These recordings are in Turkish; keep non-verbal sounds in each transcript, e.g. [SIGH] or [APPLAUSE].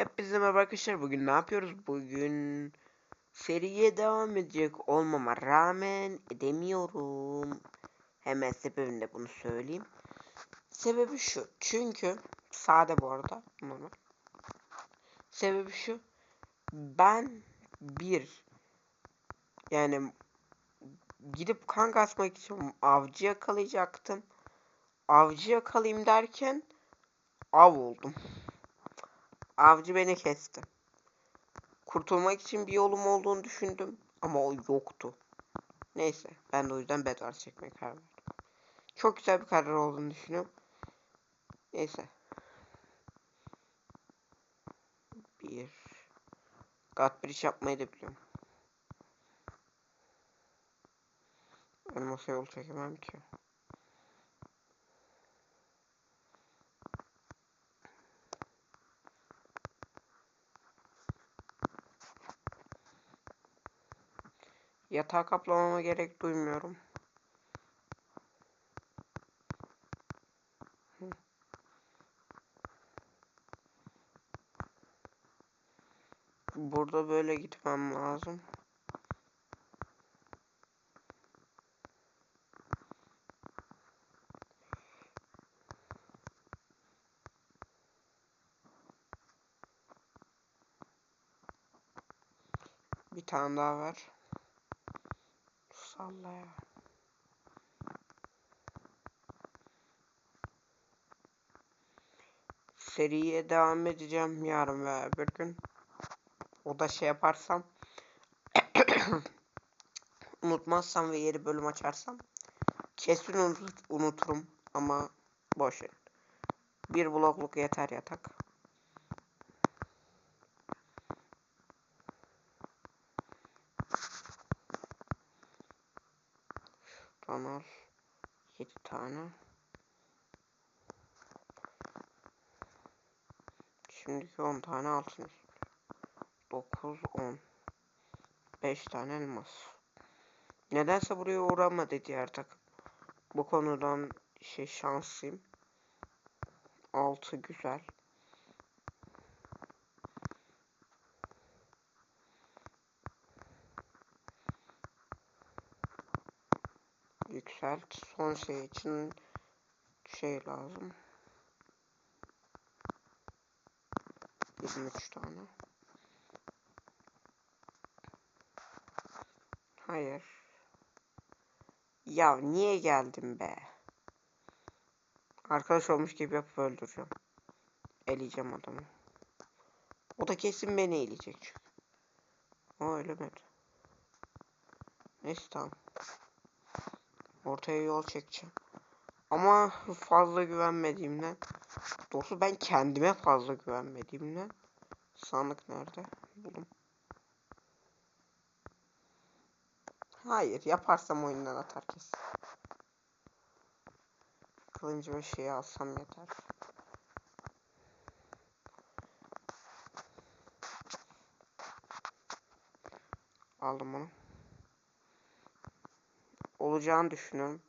Hepinize merhaba arkadaşlar. Bugün ne yapıyoruz? Bugün seriye devam edecek olmama rağmen edemiyorum. Hemen sebebini de bunu söyleyeyim. Sebebi şu. Çünkü sade bu arada. Normal. Sebebi şu. Ben bir yani gidip kan kasmak için avcı yakalayacaktım. Avcı yakalayayım derken av oldum. Avcı beni kesti. Kurtulmak için bir yolum olduğunu düşündüm ama o yoktu. Neyse ben de o yüzden Bedwars çekmeye karar verdim. Çok güzel bir karar olduğunu düşünüyorum. Neyse. Bir. Godbridge yapmayı da biliyorum. Elmas'a yol çekemem ki. Yatağı kaplamama gerek duymuyorum. Burada böyle gitmem lazım. Bir tane daha var. Salla ya. Seriye devam edeceğim yarın ve öbür gün. O da şey yaparsam [COUGHS] unutmazsam ve yeni bölüm açarsam kesin unut unuturum ama boş. Bir blokluk yeter yatak. Şuradan al. 7 tane. Şimdiki 10 tane altın. 9, 10. 5 tane elmas. Nedense buraya uğramadı diğer takım. Bu konudan şey şanslıyım. 6 güzel. Yükselt. Son şey için şey lazım. 23 tane. Hayır. Ya niye geldim be? Arkadaş olmuş gibi yapıp öldüreceğim. Eleyeceğim adamı. O da kesin beni eleyecek çünkü. O elemedi. Neyse tamam. Ortaya yol çekeceğim. Ama fazla güvenmediğimden. Doğrusu ben kendime fazla güvenmediğimden. Sandık nerede? Buldum. Hayır yaparsam oyundan atar kesin. Kılıncı ve şeyi alsam yeter. Aldım onu. Olacağını düşünüyorum.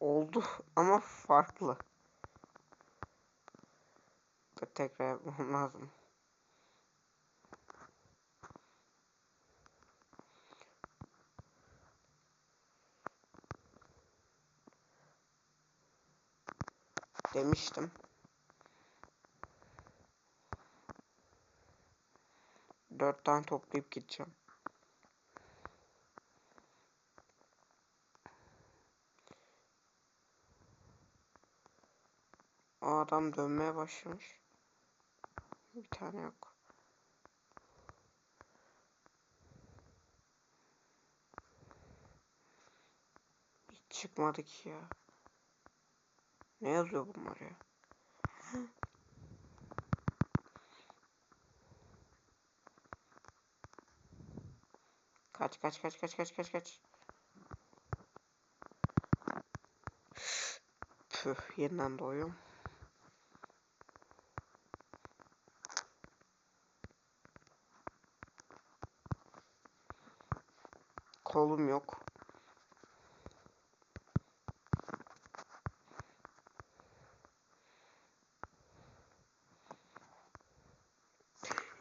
Oldu ama farklı. Tekrar yapmam lazım. Demiştim. Dört tane toplayıp gideceğim. O adam dönmeye başlamış. Bir tane yok. Hiç çıkmadı ki ya. Ne yazıyor bunlar ya? Kaç kaç kaç kaç kaç kaç kaç. Püh yeniden doğuyorum. Kolum yok.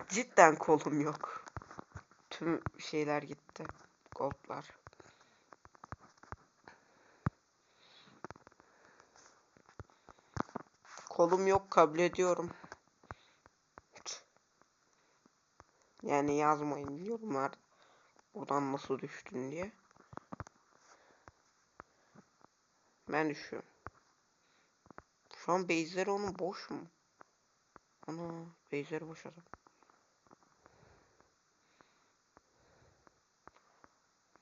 Cidden kolum yok. Tüm şeyler gitti. Goldlar. Kolum yok kabul ediyorum. Yani yazmayın yorumlar. Buradan nasıl düştün diye. Ben düşüyorum. Şu an base'leri onun boş mu? Ana base'leri boş adam.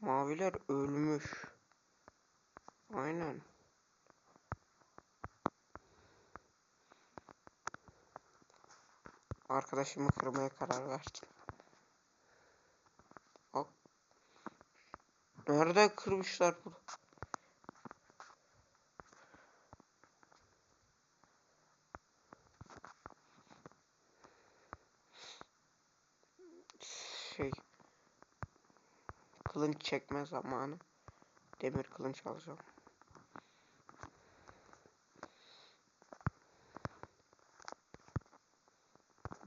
Maviler ölmüş. Aynen. Arkadaşımı kırmaya karar verdim. Nerede kırmışlar bunu? Şey. Kılınç çekme zamanı. Demir kılınç alacağım.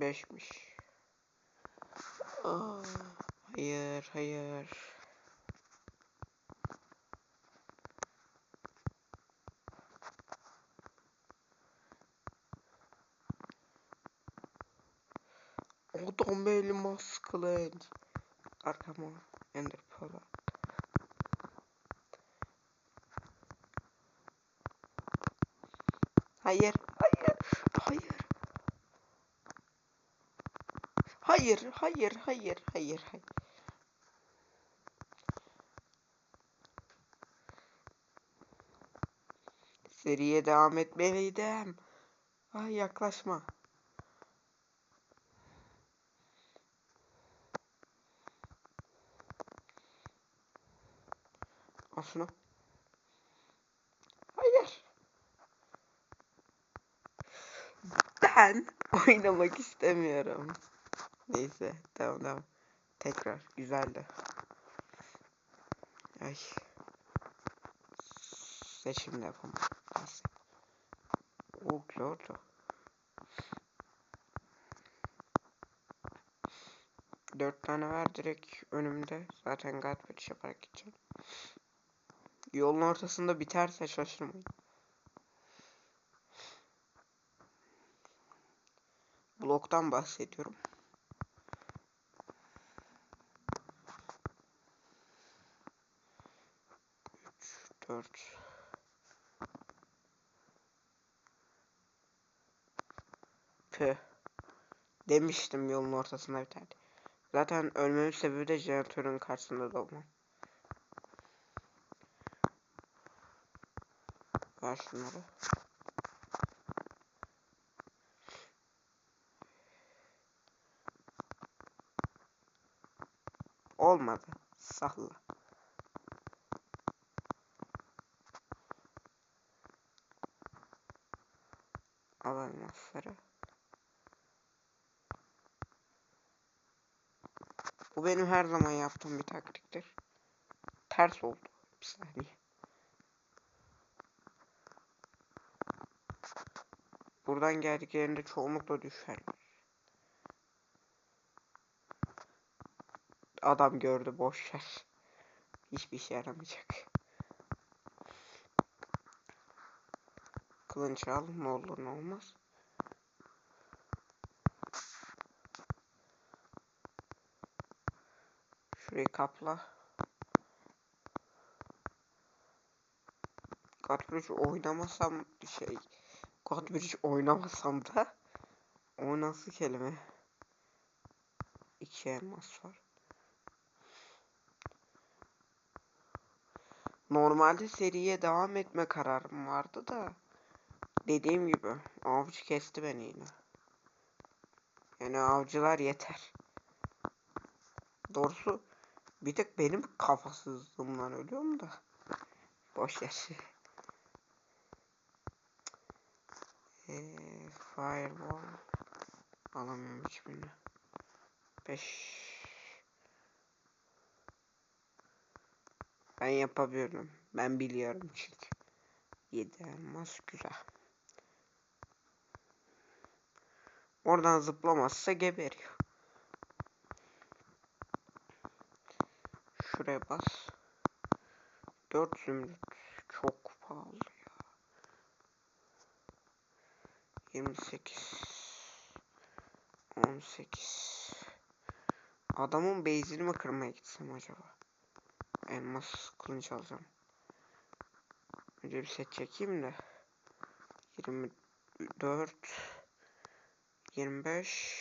Beşmiş. Aa, hayır, hayır. Adam elmas kılıç. Arkama ender pearl. Hayır, hayır, hayır. Hayır, hayır, hayır, hayır, hayır. Seriye devam etmeliydim. Ay yaklaşma. Şunu. Hayır. Ben [LAUGHS] oynamak istemiyorum. Neyse tamam tamam. Tekrar güzeldi. Ay. Seçim yapalım. Neyse. O gördü. Dört tane var direkt önümde. Zaten garbage yaparak gideceğim. Yolun ortasında biterse şaşırmayın. Bloktan bahsediyorum. Üç, dört. Püh. Demiştim yolun ortasında biterdi. Zaten ölmemin sebebi de jeneratörün karşısında dolmam. Ver şunları. Olmadı. Salla. Al elmasları. Bu benim her zaman yaptığım bir taktiktir. Ters oldu. Bir saniye. Buradan geldiklerinde çoğunlukla düşer. Adam gördü boş ver. Hiçbir işe yaramayacak. Kılınç al ne olur ne olmaz. Şurayı kapla. Godbridge oynamasam şey Godbridge oynamasam da o kelime? İki elmas var. Normalde seriye devam etme kararım vardı da dediğim gibi avcı kesti beni yine. Yani avcılar yeter. Doğrusu bir tek benim kafasızlığımdan ölüyorum da. Boş ver. Ee, fireball alamıyorum hiçbirini. 5 Ben yapabiliyorum. Ben biliyorum çünkü. 7 elmas güzel. Oradan zıplamazsa geberiyor. Şuraya bas. 4 zümrüt. Çok pahalı ya. 28. 18. Adamın base'ini mi kırmaya gitsem acaba? Elmas kılıç alacağım. Önce bir set çekeyim de. 24 25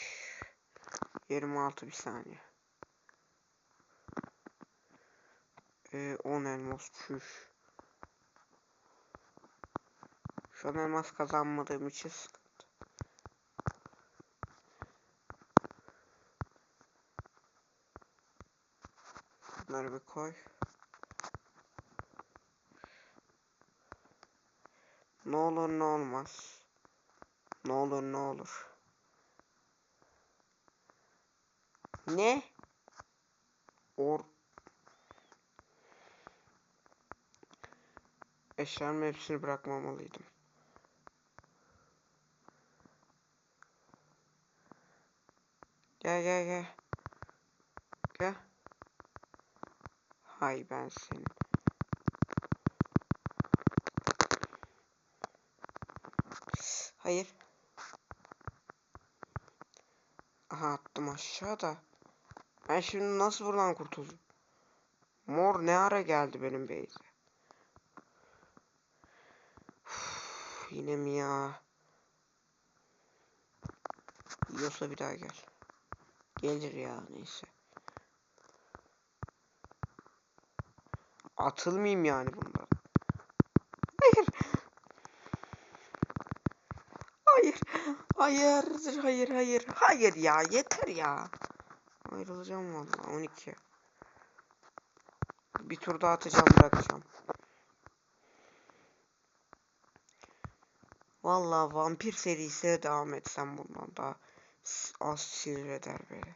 26 bir saniye. Ee, 10 elmas çüş. Şu an elmas kazanmadığım için. Bunları bir koy. Ne olur ne olmaz. Ne olur ne olur. Ne? Or Eşyalarımın hepsini bırakmamalıydım. Gel gel gel. Gel. Hay ben senin. Hayır. Aha attım aşağıda. Ben şimdi nasıl buradan kurtulacağım? Mor ne ara geldi benim base'e? Yine mi ya? Yiyorsa bir daha gel. Gelir ya neyse. Atılmayayım yani bundan. Hayır. Hayır. Hayır. Hayır. Hayır. Hayır ya. Yeter ya. Ayrılacağım vallahi 12. Bir tur daha atacağım bırakacağım. Vallahi vampir serisine devam etsem bundan daha az sinir eder beni.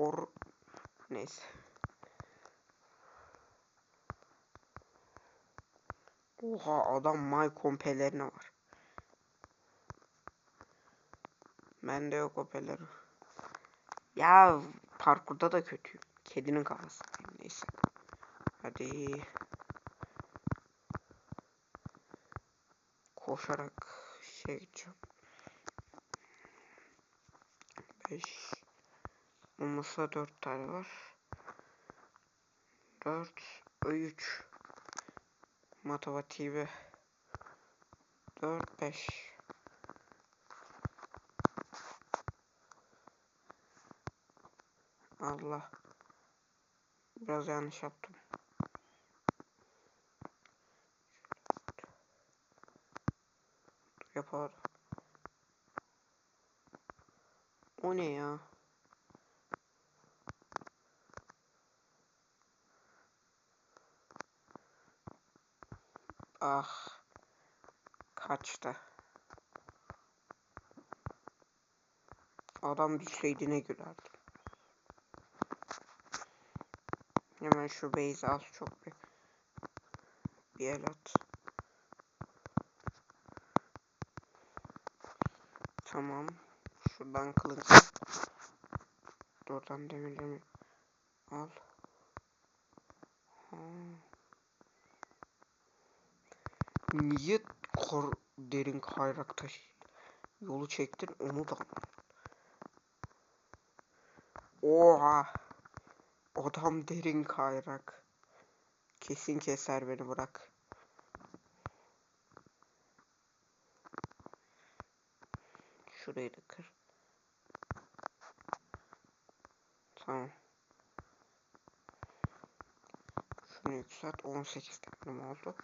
Or neyse. Oha adam my kompelerine var. Bende yok o pelerin. Ya parkurda da kötüyüm. Kedinin kafasındayım neyse. Hadi. Koşarak şey gideceğim. 5 Olmasa 4 tane var. 4 3 Matematiği 4 5 Allah. Biraz yanlış yaptım. Yapar. O ne ya? Ah. Kaçtı. Adam düşseydi ne gülerdi. Hemen şu base az çok bir, bir el at. Tamam. Şuradan kılıç. Oradan demirleri al. Ha. Niye kor derin kayrak taşı yolu çektin onu da Oha. Adam derin kayrak. Kesin keser beni bırak. Şurayı da kır. Tamam. Şunu yükselt. 18 tane oldu.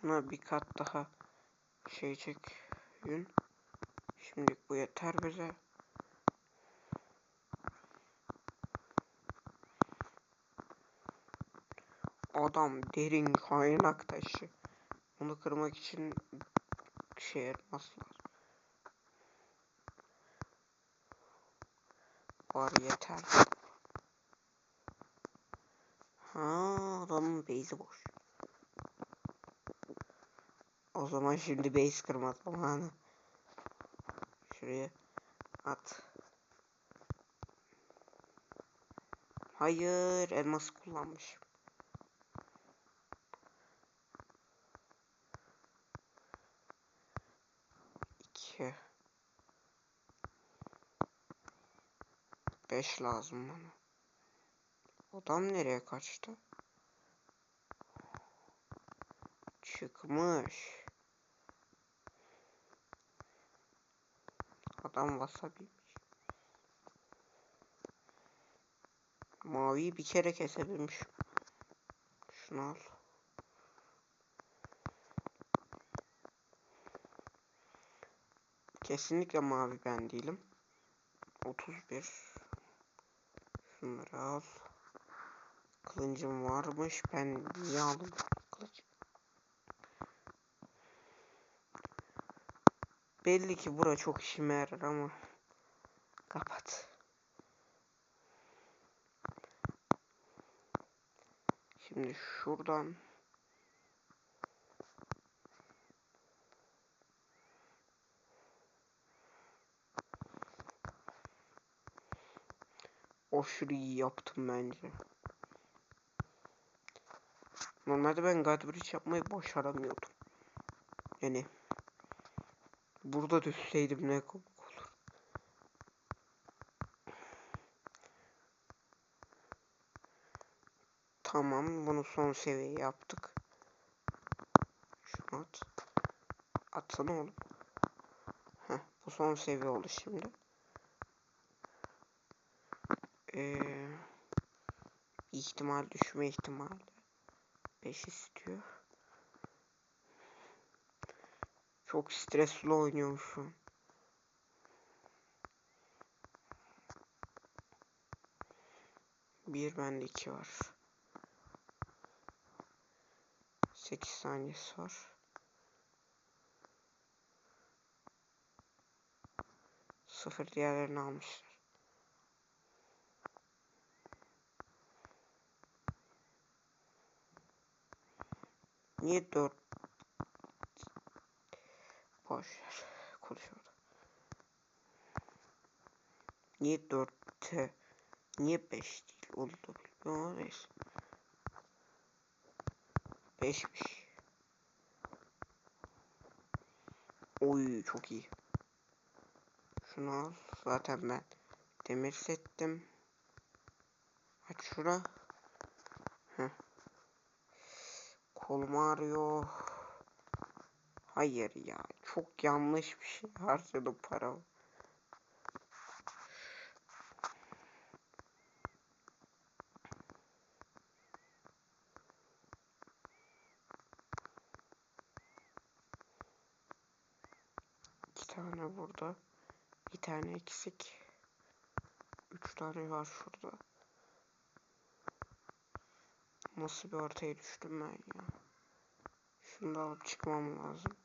Şuna bir kat daha şey çek yün. Şimdi bu yeter bize. Adam derin kaynak taşı. Onu kırmak için 40 şey elmas var. Yeter. Ha adamın base'i boş. O zaman şimdi base kırma zamanı. Şuraya at. Hayır elması kullanmış. İki. Beş lazım bana. Adam nereye kaçtı? Çıkmış. Adam wasabiymiş. Maviyi bir kere kesebilmiş. Şunu al. Kesinlikle mavi ben değilim. 31. Şunları al. Kılıncım varmış. Ben niye aldım kılıç? Belli ki bura çok işime yarar ama kapat. Şimdi şuradan aşırı iyi yaptım bence. Normalde ben Godbridge yapmayı başaramıyordum. Yani burada düşseydim ne olur. Tamam bunu son seviye yaptık. Şunu at. Atsana oğlum. Heh, bu son seviye oldu şimdi. Ee, ihtimal düşme ihtimali. 5 istiyor. Çok stresli oynuyorum şu an. Bir bende iki var. 8 saniyesi var. Sıfır diğerlerini almışlar. Niye dört? Boş ver. Konuşuyorum. Niye dörtte? Niye beş değil? Da bilmiyorum. Neyse. Beşmiş. Oy çok iyi. Şunu al. Zaten ben demir settim. Aç şura. Heh. Kolum ağrıyor. Hayır ya. Çok yanlış bir şey harcadım paramı. İki tane burada. Bir tane eksik. Üç tane var şurada. Nasıl bir ortaya düştüm ben ya. Şunu da alıp çıkmam lazım.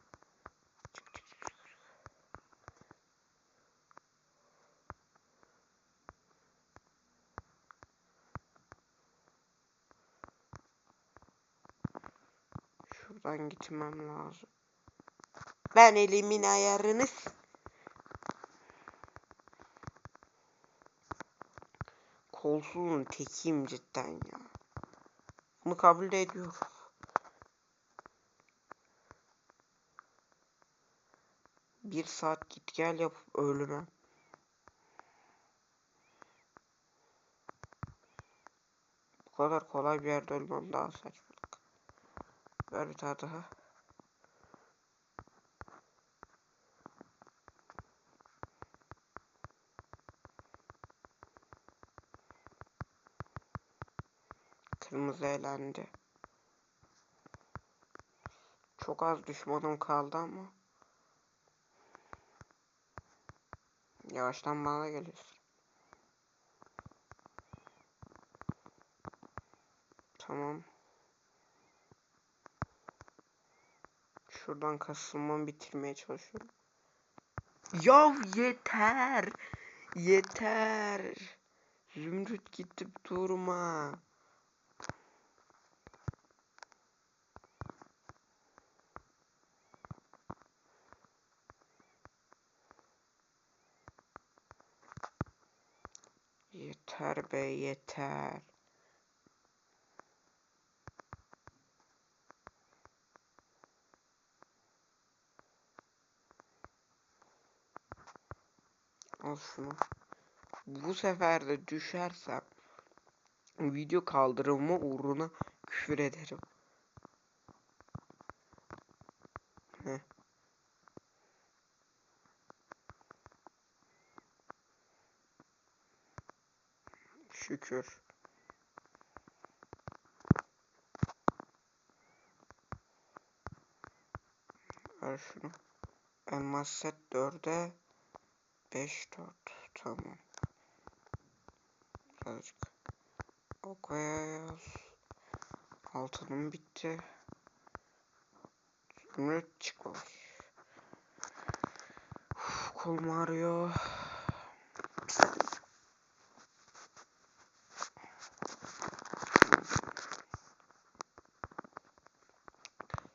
Şuradan gitmem lazım. Ben elimin ayarını Kolsuzun tekiyim cidden ya. Bunu kabul ediyorum. Bir saat git gel yapıp ölmem. Bu kadar kolay bir yerde ölmem daha saçmalık. Ver bir tane daha. Kırmızı elendi. Çok az düşmanım kaldı ama. Yavaştan bana geliyorsun. Tamam. Şuradan kasılmamı bitirmeye çalışıyorum. Ya yeter. Yeter. Zümrüt gidip durma. Yeter be yeter. Al şunu. Bu sefer de düşersem video kaldırılma uğruna küfür ederim. Heh. Şükür. Ver şunu. Elmas set 4'e 5 4. Tamam. Birazcık. Okuyacağız. Altınım bitti. Zümrüt çıkmış. Uf, kolum ağrıyor.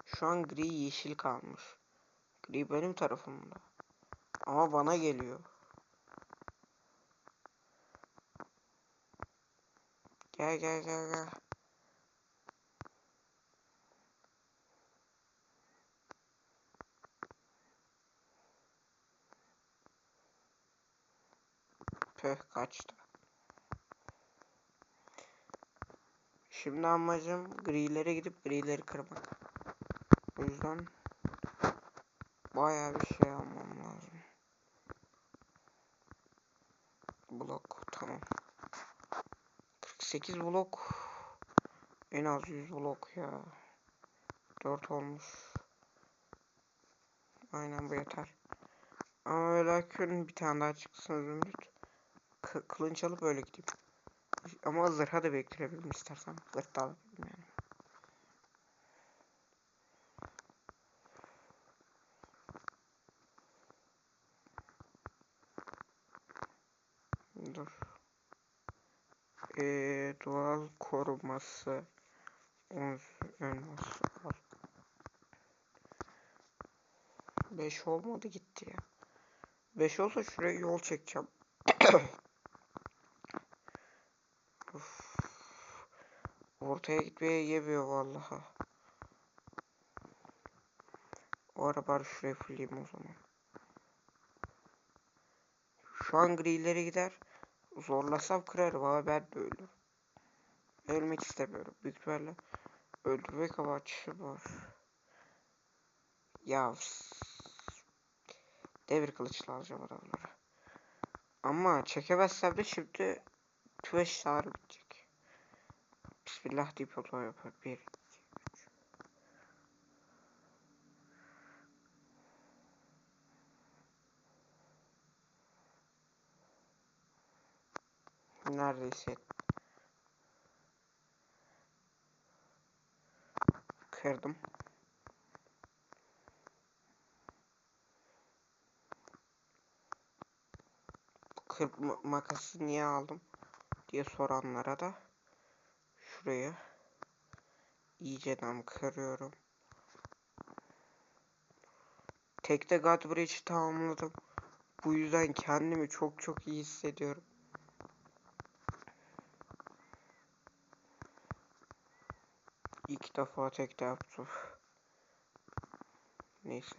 Şu an gri yeşil kalmış. Gri benim tarafımda. Ama bana geliyor. Gel gel gel gel. Püh kaçtı. Şimdi amacım grilere gidip grileri kırmak. O yüzden bayağı bir şey almam lazım. Blok tamam. 48 blok. En az 100 blok ya. 4 olmuş. Aynen bu yeter. Ama ve lakin bir tane daha çıksın zümrüt. K kılınç alıp öyle gideyim. Ama zırha da bektirebilirim istersen. Zırh da alabilirim yani. Koruması. 10 elması al. 5 olmadı gitti ya. 5 olsa şuraya yol çekeceğim. [COUGHS] Ortaya gitmeye yemiyor vallahi. O ara bari şuraya fulleyim o zaman. Şu an grileri gider. Zorlasam kırarım ama ben de ölürüm. Ölmek istemiyorum. Büyük ihtimalle öldürmek amaçlı var. Ya Devir kılıçla alacağım adamları. Ama çekemezsem de şimdi tüm eşyaları bitecek. Bismillah deyip yolu yapar. Bir, iki, üç. Neredeyse kırdım. Kırpma makası niye aldım diye soranlara da şuraya iyiceden kırıyorum. Tekte God Bridge'i tamamladım. Bu yüzden kendimi çok çok iyi hissediyorum. İlk defa tekte yaptım. Neyse.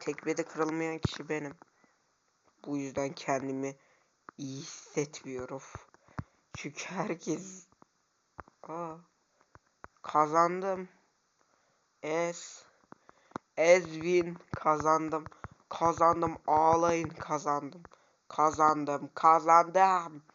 Tekmede kırılmayan kişi benim. Bu yüzden kendimi iyi hissetmiyorum. Çünkü herkes Aa, kazandım. Es Ezvin kazandım. Kazandım ağlayın kazandım. Kazandım kazandım.